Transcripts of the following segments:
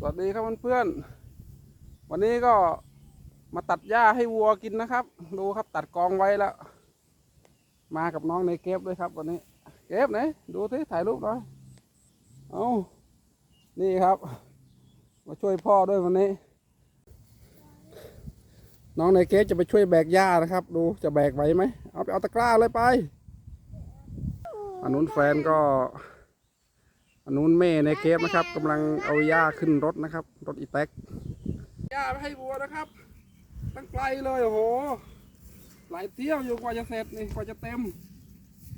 สวัสดีครับเพื่อนๆวันนี้ก็มาตัดหญ้าให้วัวกินนะครับ ดูครับตัดกองไว้แล้ว มากับน้องในเก็บด้วยครับ วันนี้ เก็บไหนดูสิถ่ายรูปหน่อยเอานี่ครับ มาช่วยพ่อด้วยวันนี้ น้องในเก็บจะไปช่วยแบกหญ้านะครับ ดูจะแบกไหวไหมเอาไปเอาตะกร้าเลยไปอันนู้นแฟนก็ อันนู้นแม่ในเกฟนะครับกำลังเอาหญ้าขึ้นรถนะครับ รถอีแท็กหญ้าไปให้วัวนะครับ ตั้งไกลเลยโอ้โห หลายเที่ยวอยู่กว่าจะเสร็จนี่กว่าจะเต็ม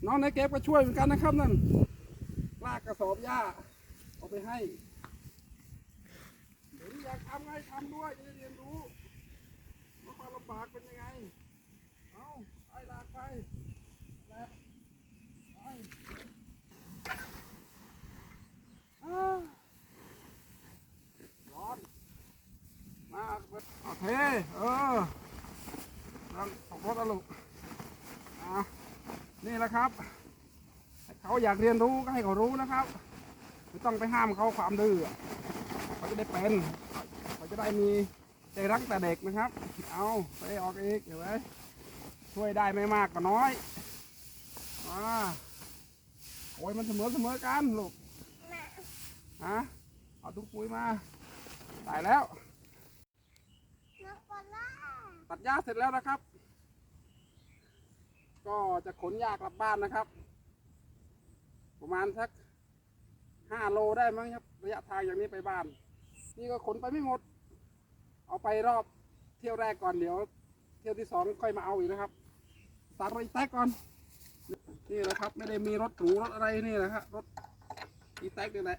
น้องในเกฟก็ช่วยเหมือนกันนะครับนั่นลากกระสอบหญ้าเอาไปให้เดี๋ยวนี้อยากทำไงทำด้วยจะได้เรียนรู้ว่าความลำบากเป็นยังไงเอาไปลากไปแล้วไป อ้าวร้อนมาโอ เคเออนั่งตกรถล้วลูกนี่แหละครับ เขาอยากเรียนรู้ก็ให้เขารู้นะครับไม่ต้องไปห้ามเขาความดื้อเขาจะได้เป็นเขาจะได้มีใจรักแต่เด็กนะครับ เอาไปออกอีกเห็นไหมช่วยได้ไม่มากก็น้อยอ่าโอ้ยมันเสมอเสมอกันลูกฮะเอาถุงปุ๋ยมาตายแล้ว ตัดหญ้าเสร็จแล้วนะครับ ก็จะขนหญ้ากลับบ้านนะครับ ประมาณสักห้าโลได้มั้งครับ ระยะทางอย่างนี้ไปบ้าน นี่ก็ขนไปไม่หมด เอาไปรอบเที่ยวแรกก่อนเดี๋ยว เที่ยวที่สองค่อยมาเอาอีกนะครับตัดรถอีแท็กก่อน นี่แหละครับ ไม่ได้มีรถหรูรถอะไรนี่แหละครับรถอีแท็กนี่แหละ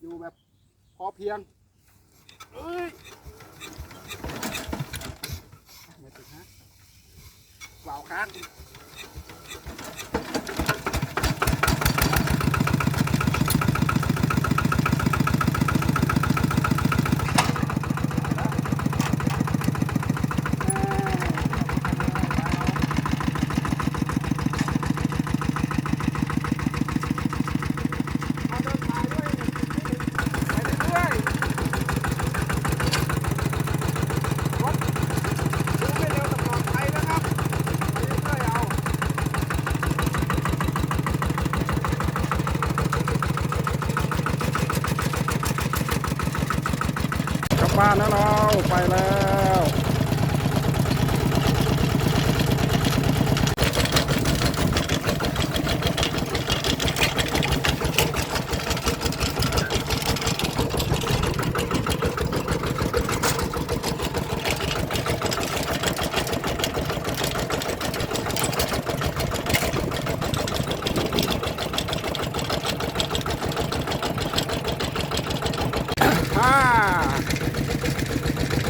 อยู่แบบพอเพียงเอ้ย ไม่ติดฮะ วาวค้างเอาเดินสายด้วยไปเรื่อยๆรถ ดูไม่เร็วแต่ปลอดภัยนะครับไปเรื่อยๆเอากลับบ้านนะเราไปแล้ว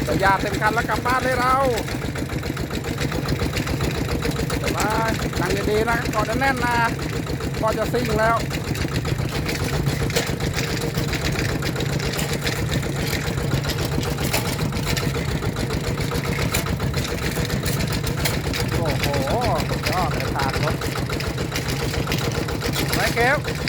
สยาเต็มคันแล้วกลับบ้านเลยเราสบายนั่งดีๆนะกอดแน่นนะก็จะซิ่งแล้วโอ้โหสุดยอดเลยทางรถไปเก็บ